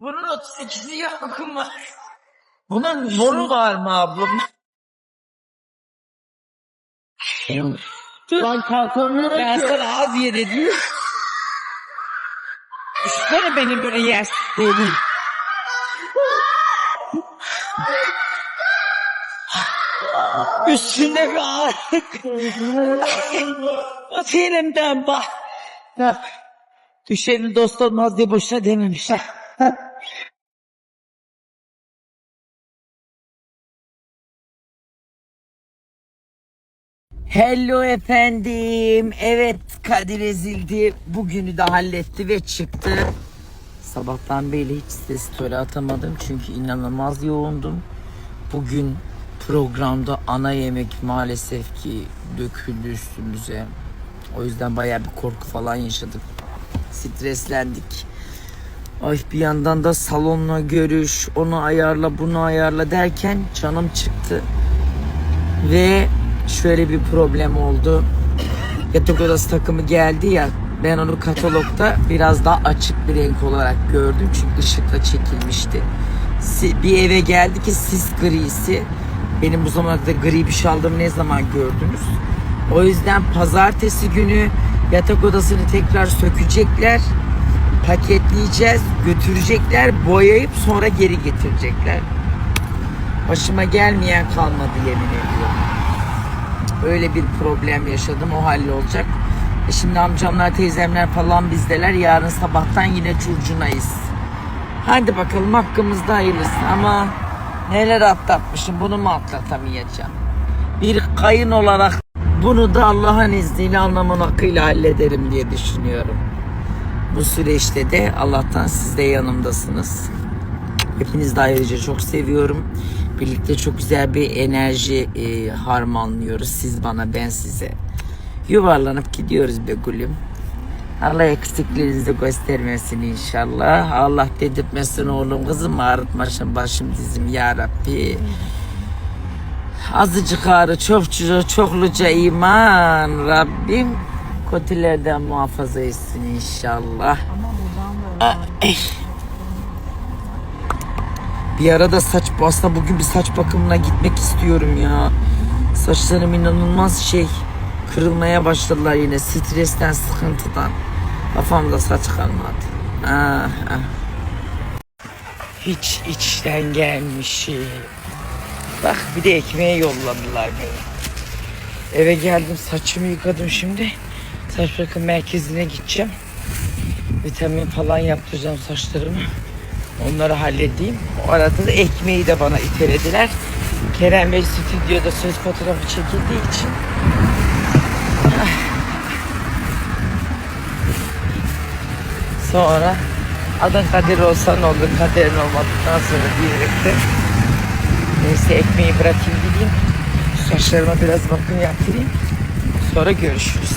Bunun 38'i yok mu? Bunun moru var mı ablam? Ben kalkamıyorum Ben ki. sana az ye dedim. Düşünsene benim böyle yersin dedim. Üstünde bir ağırlık. Elimden bak. Düşenin dost olmaz diye boşuna dememişler. Hello efendim. Evet Kadir ezildi. Bugünü de halletti ve çıktı. Sabahtan beri hiç size story atamadım çünkü inanılmaz yoğundum. Bugün programda ana yemek maalesef ki döküldü üstümüze. O yüzden bayağı bir korku falan yaşadık. Streslendik. Ay bir yandan da salonla görüş, onu ayarla, bunu ayarla derken canım çıktı. Ve şöyle bir problem oldu. Yatak odası takımı geldi ya ben onu katalogda biraz daha açık bir renk olarak gördüm çünkü ışıkla çekilmişti. Bir eve geldi ki sis grisi. Benim bu zamana kadar gri bir şey aldığımı ne zaman gördünüz? O yüzden pazartesi günü yatak odasını tekrar sökecekler. Paketleyeceğiz, götürecekler, boyayıp sonra geri getirecekler. Başıma gelmeyen kalmadı yemin ediyorum. Öyle bir problem yaşadım. O hallolacak. E şimdi amcamlar, teyzemler falan bizdeler. Yarın sabahtan yine curcunayız. Hadi bakalım hakkımızda hayırlısı ama neler atlatmışım bunu mu atlatamayacağım? Bir kayın olarak bunu da Allah'ın izniyle anlamın hakkıyla hallederim diye düşünüyorum. Bu süreçte de Allah'tan siz de yanımdasınız. Hepinizi de ayrıca çok seviyorum. Birlikte çok güzel bir enerji e, harmanlıyoruz. Siz bana, ben size. Yuvarlanıp gidiyoruz be gülüm. Allah eksiklerinizi göstermesin inşallah. Allah dedirtmesin oğlum kızım ağrıtmasın başım dizim ya Rabbi. Azıcık ağrı çokça çokluca iman Rabbim kötülerden muhafaza etsin inşallah. Ay. Bir arada saç aslında bugün bir saç bakımına gitmek istiyorum ya. Saçlarım inanılmaz şey kırılmaya başladılar yine stresten sıkıntıdan. Kafamda saç kalmadı. Ah, ah. Hiç içten gelmişim. Bak bir de ekmeğe yolladılar beni. Eve geldim saçımı yıkadım şimdi. Saç bakım merkezine gideceğim. Vitamin falan yaptıracağım saçlarımı. Onları halledeyim. O arada da ekmeği de bana itelediler. Kerem Bey stüdyoda söz fotoğrafı çekildiği için. Sonra adın Kadir olsa ne olur kaderin olmadıktan sonra diyerekten neyse ekmeği bırakayım gideyim. Saçlarıma biraz bakım yaptırayım. Sonra görüşürüz.